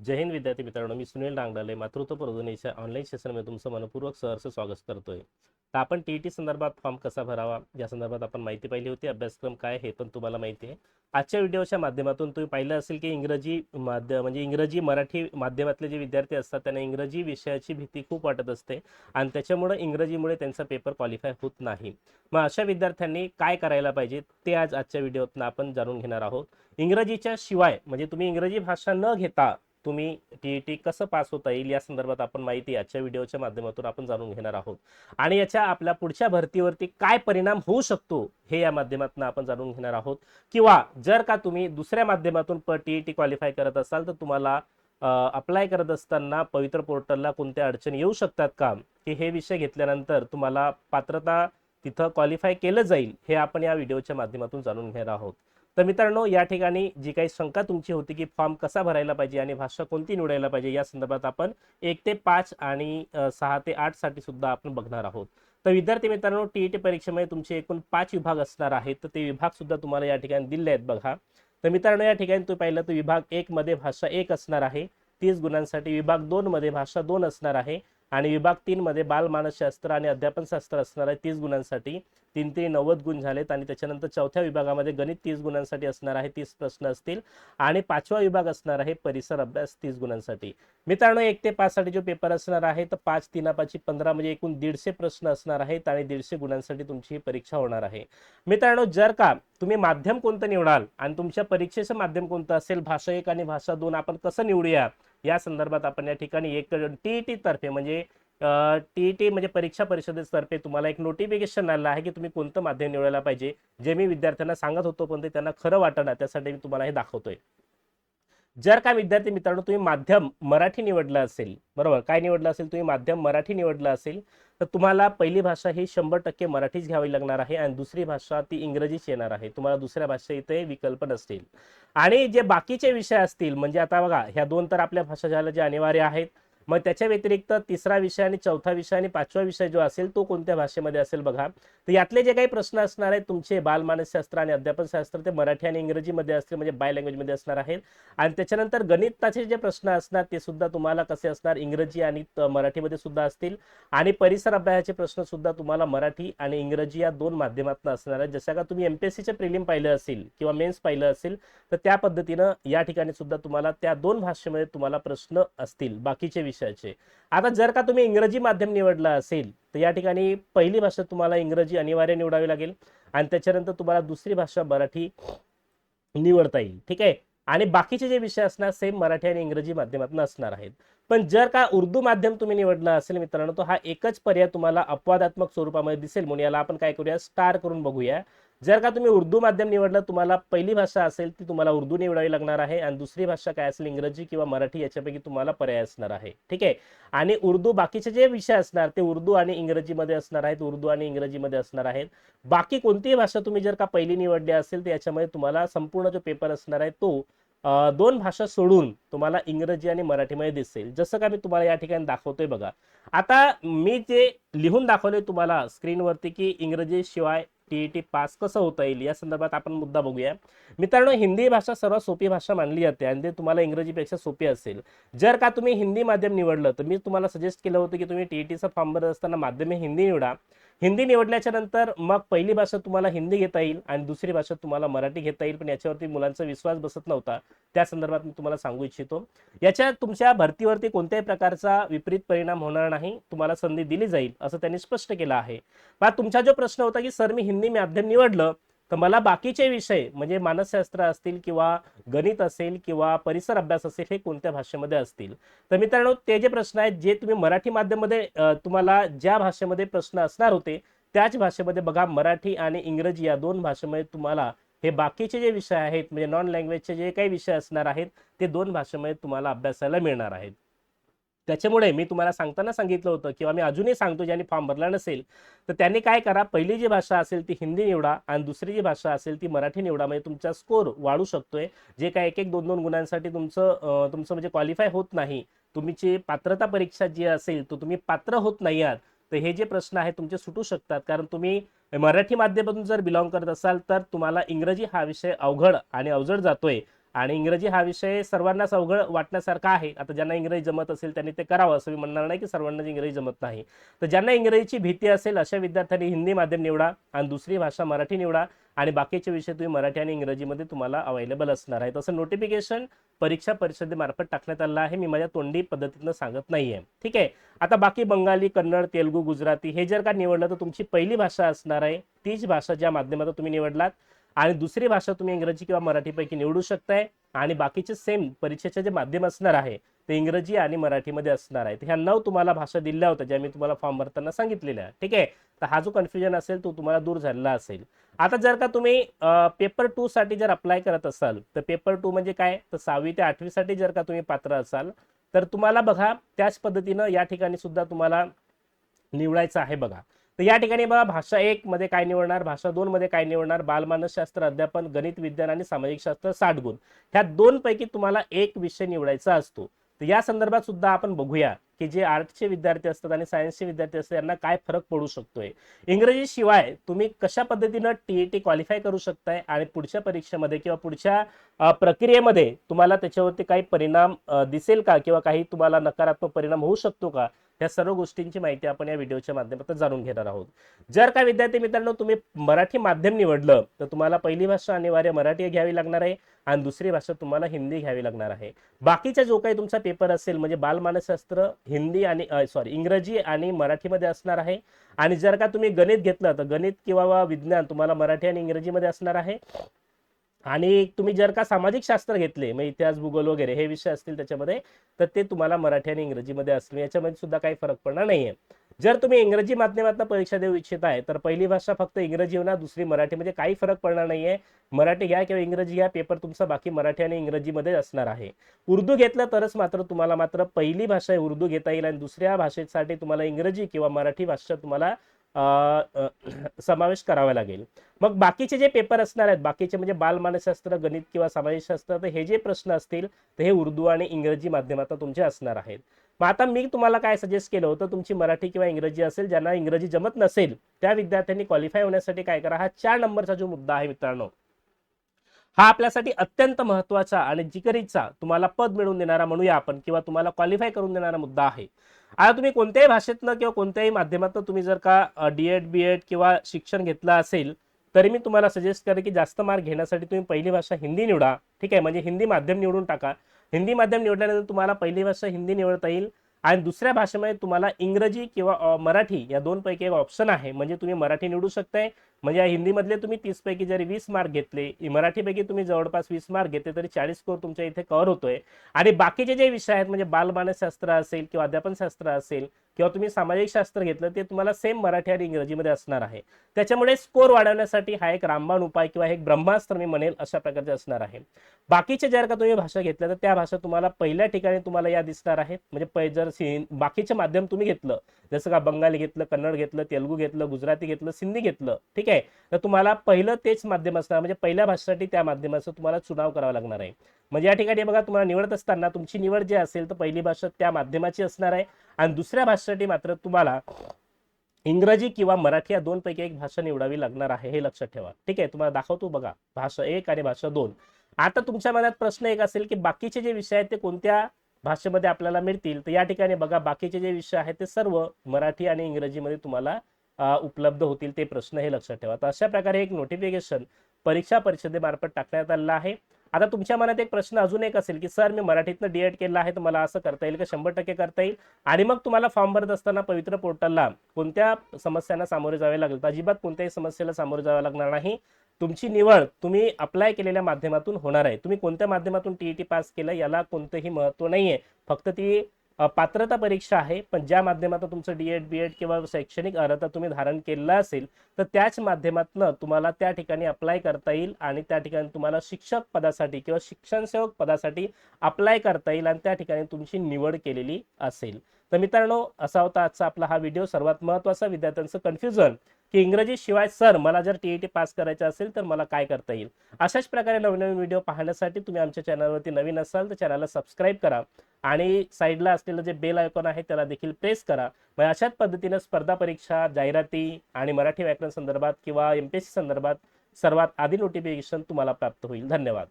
जय हिंद विद्यार्थी मित्रांनो मी सुनील डांगडाले मातृत्व प्रबोधनेच्या ऑनलाईन सेशनमध्ये तुमचं मनपूर्वक सहर्ष स्वागत करतोय. तर आपण टी टी संदर्भात फॉर्म कसा भरावा? या संदर्भात आपण माहिती पाहिली होती अभ्यासक्रम काय हे पण तुम्हाला माहिती आहे. आजच्या व्हिडिओच्या माध्यमातून तुम्ही पाहिलं असेल की इंग्रजी माध्य म्हणजे इंग्रजी मराठी माध्यमातले जे विद्यार्थी असतात त्यांना इंग्रजी विषयाची भीती खूप वाटत असते आणि त्याच्यामुळे इंग्रजीमुळे त्यांचा पेपर क्वालिफाय होत नाही. मग अशा विद्यार्थ्यांनी काय करायला पाहिजे ते आज आजच्या व्हिडिओतून आपण जाणून घेणार आहोत. इंग्रजीच्या शिवाय म्हणजे तुम्ही इंग्रजी भाषा न घेता तुम्ही टी ई टी कसं पास होता येईल या संदर्भात आपण माहिती आजच्या व्हिडिओच्या माध्यमातून आपण जाणून घेणार आहोत. आणि याच्या आपल्या पुढच्या भरतीवरती काय परिणाम होऊ शकतो हे या माध्यमातून आपण जाणून घेणार आहोत. किंवा जर का तुम्ही दुसऱ्या माध्यमातून प टी ई टी क्वालिफाय करत असाल तर तुम्हाला अप्लाय करत असताना पवित्र पोर्टलला कोणत्या अडचणी येऊ शकतात का? की हे विषय घेतल्यानंतर तुम्हाला पात्रता तिथं क्वालिफाय केलं जाईल हे आपण या व्हिडिओच्या माध्यमातून जाणून घेणार आहोत. तर मित्रांनो या ठिकाणी जी काही शंका तुमची होती की फॉर्म कसा भरायला पाहिजे आणि भाषा कोणती निवडायला पाहिजे या संदर्भात आपण एक ते पाच आणि सहा ते आठसाठी सुद्धा आपण बघणार आहोत. तर विद्यार्थी मित्रांनो टी ई टी परीक्षेमध्ये तुमचे एकूण पाच विभाग असणार आहेत तर ते विभाग सुद्धा तुम्हाला या ठिकाणी दिले आहेत बघा. तर मित्रांनो या ठिकाणी तुम्ही पाहिलं तर विभाग एक मध्ये भाषा एक असणार आहे तीस गुणांसाठी विभाग दोन मध्ये भाषा दोन असणार आहे. आणि विभाग तीनमध्ये बालमानसशास्त्र आणि अध्यापनशास्त्र असणार आहे तीस गुणांसाठी तीन ते नव्वद गुण झालेत आणि त्याच्यानंतर चौथ्या विभागामध्ये गणित तीस गुणांसाठी असणार आहे तीस प्रश्न असतील. आणि पाचवा विभाग असणार आहे परिसर अभ्यास तीस गुणांसाठी. मित्रांनो एक ते पाच साठी जो पेपर असणार आहे तर पाच तीन पंधरा म्हणजे एकूण दीडशे प्रश्न असणार आहेत आणि दीडशे गुणांसाठी तुमची ही परीक्षा होणार आहे. मित्रांनो जर का तुम्ही माध्यम कोणतं निवडाल आणि तुमच्या परीक्षेचं माध्यम कोणतं असेल भाषा एक आणि भाषा दोन आपण कसं निवडूया? या संदर्भात आपण या ठिकाणी एक टी ई तर्फे म्हणजे टी ई टी म्हणजे परीक्षा परिषदेतर्फे तुम्हाला एक नोटिफिकेशन आलं आहे की तुम्ही कोणतं माध्यम निवडायला पाहिजे जे मी विद्यार्थ्यांना सांगत होतो पण ते त्यांना खरं वाटणार त्यासाठी मी तुम्हाला हे दाखवतोय. जर का विद्यार्थी मित्रांनो तुम्ही माध्यम मराठी निवडलं असेल बरोबर? काय निवडलं असेल? तुम्ही माध्यम मराठी निवडलं असेल तर तुम्हाला पहिली भाषा ही शंभर टक्के मराठीच घ्यावी लागणार आहे आणि दुसरी भाषा ती इंग्रजीच येणार आहे. तुम्हाला दुसऱ्या भाषा इथे विकल्प नसतील. आणि जे बाकीचे विषय असतील म्हणजे आता बघा ह्या दोन तर आपल्या भाषा झाल्या जे अनिवार्य आहेत. मग त्याच्या व्यतिरिक्त तिसरा विषय आणि चौथा विषय आणि पाचवा विषय जो असेल तो कोणत्या भाषेमध्ये असेल बघा. तर यातले जे काही प्रश्न असणार आहेत तुमचे बालमानसशास्त्र आणि अध्यापनशास्त्र ते मराठी आणि इंग्रजीमध्ये असतील म्हणजे बाय लँग्वेजमध्ये असणार आहेत. आणि त्याच्यानंतर गणिताचे जे प्रश्न असणार ते सुद्धा तुम्हाला कसे असणार? इंग्रजी आणि मराठीमध्ये सुद्धा असतील. आणि परिसर अभ्यासाचे प्रश्न सुद्धा तुम्हाला मराठी आणि इंग्रजी या दोन माध्यमातून असणार आहेत. जसं का तुम्ही एमपीएससीचे प्रिलिम पाहिलं असेल किंवा मेन्स पाहिलं असेल तर त्या पद्धतीनं या ठिकाणी सुद्धा तुम्हाला त्या दोन भाषेमध्ये तुम्हाला प्रश्न असतील. बाकीचे विषय विषयाचे. आता जर का तुम्ही इंग्रजी माध्यम निवडलं असेल तर या ठिकाणी पहिली भाषा तुम्हाला इंग्रजी अनिवार्य निवडावी लागेल आणि त्याच्यानंतर तुम्हाला दुसरी भाषा मराठी निवडता येईल. ठीक आहे? आणि बाकीचे जे विषय असणार सेम मराठी आणि इंग्रजी माध्यमातून असणार आहेत. पण जर का उर्दू माध्यम तुम्ही निवडलं असेल मित्रांनो तर हा एकच पर्याय तुम्हाला अपवादात्मक स्वरूपामध्ये दिसेल. म्हणून याला आपण काय करूया? स्टार करून बघूया. जर का तुम्ही उर्दू माध्यम निवडलं तुम्हाला पहिली भाषा असेल ती तुम्हाला उर्दू निवडावी लागणार आहे आणि दुसरी भाषा काय असेल इंग्रजी किंवा मराठी याच्यापैकी तुम्हाला पर्याय असणार आहे. ठीक आहे? आणि उर्दू बाकीचे जे विषय असणार ते उर्दू आणि इंग्रजीमध्ये असणार आहेत उर्दू आणि इंग्रजीमध्ये असणार आहेत. बाकी कोणतीही भाषा तुम्ही जर का पहिली निवडली असेल तर याच्यामध्ये तुम्हाला संपूर्ण जो पेपर असणार आहे तो दोन भाषा सोडून तुम्हाला इंग्रजी आणि मराठीमध्ये दिसेल. जसं का मी तुम्हाला या ठिकाणी दाखवतोय बघा. आता मी जे लिहून दाखवले तुम्हाला स्क्रीनवरती की इंग्रजी शिवाय टी टी पास कसं होता येईल? या संदर्भात आपण मुद्दा बघूया. मित्रांनो हिंदी भाषा सर्वात सोपी भाषा मानली जाते आणि ते तुम्हाला इंग्रजीपेक्षा सोपी असेल. जर का तुम्ही हिंदी माध्यम निवडलं तर मी तुम्हाला सजेस्ट केलं होतं की तुम्ही टी टीचा फॉर्म भरत असताना माध्यम हे हिंदी निवडा. हिंदी निवडल्याच्या नंतर मग पहिली भाषा तुम्हाला हिंदी घेता येईल आणि दुसरी भाषा तुम्हाला मराठी घेता येईल पण याच्यावरती मुलांचा विश्वास बसत नव्हता. त्या संदर्भात मी तुम्हाला सांगू इच्छितो. याच्या तुमच्या भरतीवरती कोणत्याही प्रकारचा विपरीत परिणाम होणार नाही. तुम्हाला संधी दिली जाईल असं त्यांनी स्पष्ट केलं आहे. तुमचा जो प्रश्न होता की सर मी हिंदी माध्यम निवडलं तर मला बाकीचे विषय म्हणजे मानसशास्त्र असतील किंवा गणित असेल किंवा परिसर अभ्यास असेल हे कोणत्या भाषेमध्ये असतील? तर मित्रांनो ते जे प्रश्न आहेत जे तुम्ही मराठी माध्यममध्ये तुम्हाला ज्या भाषेमध्ये प्रश्न असणार होते त्याच भाषेमध्ये बघा मराठी आणि इंग्रजी या दोन भाषेमध्ये तुम्हाला हे बाकीचे जे विषय आहेत म्हणजे नॉन लँग्वेजचे जे काही विषय असणार आहेत ते दोन भाषेमध्ये तुम्हाला अभ्यासाला मिळणार आहेत. त्याच्यामुळे मी तुम्हाला सांगताना सांगितलं होतं किंवा मी अजूनही सांगतो ज्यांनी फॉर्म भरला नसेल तर त्यांनी काय करा पहिली जी भाषा असेल ती हिंदी निवडा आणि दुसरी जी भाषा असेल ती मराठी निवडा. म्हणजे तुमचा स्कोर वाढू शकतोय. जे काय एक एक दोन दोन गुणांसाठी तुमचं तुमचं म्हणजे क्वालिफाय होत नाही. तुमची पात्रता परीक्षा जी असेल तो तुम्ही पात्र होत नाही आहात. तर हे जे प्रश्न आहेत तुमचे सुटू शकतात. कारण तुम्ही मराठी माध्यमातून जर बिलॉंग करत असाल तर तुम्हाला इंग्रजी हा विषय अवघड आणि अवजड जातोय. आणि इंग्रजी हा विषय सर्वांनाच अवघड वाटण्यासारखा आहे. आता ज्यांना इंग्रजी जमत असेल त्यांनी ते करावं असं मी म्हणणार नाही की सर्वांनाच इंग्रजी जमत नाही. तर ज्यांना इंग्रजीची भीती असेल अशा विद्यार्थ्यांनी हिंदी माध्यम निवडा आणि दुसरी भाषा मराठी निवडा आणि बाकीचे विषय तुम्ही मराठी आणि इंग्रजीमध्ये तुम्हाला अवेलेबल असणार आहे तसं नोटिफिकेशन परीक्षा परिषदेमार्फत टाकण्यात आलं आहे. मी माझ्या तोंडी पद्धतीनं सांगत नाहीये. ठीक आहे? आता बाकी बंगाली कन्नड तेलगू गुजराती हे जर का निवडलं तर तुमची पहिली भाषा असणार आहे. तीच भाषा ज्या माध्यमातून तुम्ही निवडलात. आणि दुसरी भाषा तुम्ही इंग्रजी किंवा मराठीपैकी निवडू शकताय. आणि बाकीचे सेम परीक्षेचे जे माध्यम असणार आहे ते इंग्रजी आणि मराठीमध्ये असणार आहे. ह्या नऊ तुम्हाला भाषा दिल्या होत्या ज्या मी तुम्हाला फॉर्म भरताना सांगितलेल्या. ठीक आहे? तर हा जो कन्फ्युजन असेल तो तुम्हाला दूर झालेला असेल. आता जर का तुम्ही पेपर टू साठी जर अप्लाय करत असाल तर पेपर टू म्हणजे काय? तर सहावी ते आठवी साठी जर का तुम्ही पात्र असाल तर तुम्हाला बघा त्याच पद्धतीनं या ठिकाणी सुद्धा तुम्हाला निवडायचं आहे बघा. तर या ठिकाणी बघा भाषा एक मध्ये काय निवडणार भाषा दोन मध्ये काय निवडणार बालमानसशास्त्र अध्यापन गणित विज्ञान आणि सामाजिक शास्त्र साठ गुण. ह्या दोन पैकी तुम्हाला एक विषय निवडायचा असतो. तर या संदर्भात सुद्धा आपण बघूया की जे आर्टचे विद्यार्थी असतात आणि सायन्सचे विद्यार्थी असतात यांना काय फरक पडू शकतोय. इंग्रजी शिवाय तुम्ही कशा पद्धतीनं टीईटी क्वालिफाय करू शकताय आणि पुढच्या परीक्षेमध्ये किंवा पुढच्या प्रक्रियेमध्ये तुम्हाला त्याच्यावरती काही परिणाम दिसेल का? किंवा काही तुम्हाला नकारात्मक परिणाम होऊ शकतो का? या सर्व गोष्टींची माहिती आपण या व्हिडिओच्या माध्यमातून जाणून घेणार आहोत. जर का विद्यार्थी मित्रांनो तुम्ही मराठी माध्यम निवडलं तर तुम्हाला पहिली भाषा अनिवार्य मराठी घ्यावी लागणार आहे आणि दुसरी भाषा तुम्हाला हिंदी घ्यावी लागणार आहे. बाकीचा जो काही तुमचा पेपर असेल म्हणजे बालमानसशास्त्र हिंदी आणि सॉरी इंग्रजी आणि मराठीमध्ये असणार आहे. आणि जर का तुम्ही गणित घेतलं तर गणित किंवा विज्ञान तुम्हाला मराठी आणि इंग्रजीमध्ये असणार आहे. आणि तुम्ही जर का सामाजिक शास्त्र घेतले मग इतिहास भूगोल वगैरे हे विषय असतील त्याच्यामध्ये तर ते तुम्हाला मराठी आणि इंग्रजीमध्ये असतील. याच्यामध्ये सुद्धा काही फरक पडणार नाहीये. जर तुम्ही इंग्रजी माध्यमातून परीक्षा देऊ इच्छित आहे तर पहिली भाषा फक्त इंग्रजी होणार दुसरी मराठीमध्ये काही फरक पडणार नाहीये. मराठी घ्या किंवा इंग्रजी घ्या पेपर तुमचा बाकी मराठी आणि इंग्रजीमध्ये असणार आहे. उर्दू घेतलं तरच मात्र तुम्हाला मात्र पहिली भाषा उर्दू घेता येईल आणि दुसऱ्या भाषेसाठी तुम्हाला इंग्रजी किंवा मराठी भाषा तुम्हाला समावेश करावा लागेल. मग बाकीचे जे पेपर असणार आहेत बाकीचे म्हणजे बालमानसशास्त्र गणित किंवा सामाजिकशास्त्र तर हे जे प्रश्न असतील तर हे उर्दू आणि इंग्रजी माध्यमातून तुमचे असणार आहेत. मग आता मी तुम्हाला काय सजेस्ट केलं होतं तुमची मराठी किंवा इंग्रजी असेल ज्यांना इंग्रजी जमत नसेल त्या विद्यार्थ्यांनी क्वालिफाय होण्यासाठी काय करा हा चार नंबरचा जो मुद्दा आहे मित्रांनो हा आपल्यासाठी अत्यंत महत्त्वाचा आणि जिकरीचा तुम्हाला पद मिळवून देणारा म्हणूया आपण किंवा तुम्हाला क्वालिफाय करून देणारा मुद्दा आहे. आता तुम्ही कोणत्याही भाषेतनं किंवा कोणत्याही माध्यमातून तुम्ही जर का डी एड बी एड किंवा शिक्षण घेतलं असेल तरी मी तुम्हाला सजेस्ट करेन की जास्त मार्क घेण्यासाठी तुम्ही पहिली भाषा हिंदी निवडा. ठीक आहे? म्हणजे हिंदी माध्यम निवडून टाका. हिंदी माध्यम निवडल्यानंतर तुम्हाला पहिली भाषा हिंदी निवडता येईल आणि दुसऱ्या भाषेमध्ये तुम्हाला इंग्रजी किंवा मराठी या दोनपैकी एक ऑप्शन आहे. म्हणजे तुम्ही मराठी निवडू शकताय म्हणजे या हिंदीमधले तुम्ही तीस पैकी जरी वीस मार्क घेतले मराठीपैकी तुम्ही जवळपास वीस मार्क घेतले तरी चाळीस स्कोर तुमच्या इथे कव्हर होतोय. आणि बाकीचे जे विषय आहेत म्हणजे बालमानसशास्त्र असेल किंवा अध्यापनशास्त्र असेल किंवा तुम्ही सामाजिक शास्त्र घेतलं ते तुम्हाला सेम मराठी आणि इंग्रजीमध्ये असणार आहे. त्याच्यामुळे स्कोर वाढवण्यासाठी हा एक रामबाण उपाय किंवा एक ब्रह्मास्त्र मी म्हणेल अशा प्रकारचे असणार आहे. बाकीच्या जर का तुम्ही भाषा घेतल्या तर त्या भाषा तुम्हाला पहिल्या ठिकाणी तुम्हाला या दिसणार आहेत. म्हणजे पै- जर बाकीचे माध्यम तुम्ही घेतलं जसं का बंगाली घेतलं कन्नड घेतलं तेलुगू घेतलं गुजराती घेतलं सिंधी घेतलं ठीक आहे? तर तुम्हाला पहिलं तेच माध्यम असणार म्हणजे पहिल्या भाषेसाठी त्या माध्यमाचा तुम्हाला चुनाव करावा लागणार आहे. म्हणजे या ठिकाणी बघा तुम्हाला निवडत असताना तुमची निवड जी असेल तर पहिली भाषा त्या माध्यमाची असणार आहे. आणि दुसऱ्या भाषेसाठी मात्र तुम्हाला इंग्रजी किंवा मराठी या दोनपैकी एक भाषा निवडावी लागणार आहे हे लक्षात ठेवा. ठीक आहे तुम्हाला दाखवतो बघा भाषा एक आणि भाषा दोन. आता तुमच्या मनात प्रश्न एक असेल की बाकीचे जे विषय आहेत ते कोणत्या भाषेमध्ये आपल्याला मिळतील? तर या ठिकाणी बघा बाकीचे जे विषय आहेत ते सर्व मराठी आणि इंग्रजीमध्ये तुम्हाला उपलब्ध होतील ते प्रश्न हे लक्षात ठेवा. तर अशा प्रकारे एक नोटिफिकेशन परीक्षा परिषदेमार्फत टाकण्यात आलेलं आहे. आता तुमच्या मनात एक प्रश्न अजून एक असेल की सर मी मराठीतनं डीएड केलं आहे तर मला असं करता येईल का? शंभर टक्के करता येईल? आणि मग तुम्हाला फॉर्म भरत असताना पवित्र पोर्टलला कोणत्या समस्यांना सामोरे जावे लागेल? अजिबात कोणत्याही समस्येला सामोरे जावं लागणार नाही. तुमची निवड तुम्ही अप्लाय केलेल्या माध्यमातून होणार आहे. तुम्ही कोणत्या माध्यमातून टीईटी पास केलं याला कोणतंही महत्त्व नाहीये. फक्त ती पात्रता परीक्षा आहे पण ज्या माध्यमातून तुमचं डी एड बी एड किंवा शैक्षणिक अर्हता तुम्ही धारण केलेला असेल तर त्याच माध्यमातून तुम्हाला त्या ठिकाणी अप्लाय करता येईल आणि त्या ठिकाणी तुम्हाला शिक्षक पदासाठी किंवा शिक्षण सेवक पदासाठी अप्लाय करता येईल आणि त्या ठिकाणी तुमची निवड केलेली असेल. तर मित्रांनो असा होता आजचा आपला हा व्हिडिओ. सर्वात महत्त्वाचा विद्यार्थ्यांचं कन्फ्युजन की इंग्रजी शिवाय सर मला जर टी ई टी पास करायचं असेल तर मला काय करता येईल? अशाच प्रकारे नवनवीन व्हिडिओ पाहण्यासाठी तुम्ही आमच्या चॅनलवरती नवीन असाल तर चॅनलला सबस्क्राईब करा आणि साईडला असलेलं जे बेल आयकॉन आहे त्याला देखील प्रेस करा. मग अशाच पद्धतीनं स्पर्धा परीक्षा जाहिराती आणि मराठी व्याकरण संदर्भात किंवा एम पी एस सी संदर्भात सर्वात आधी नोटिफिकेशन तुम्हाला प्राप्त होईल. धन्यवाद.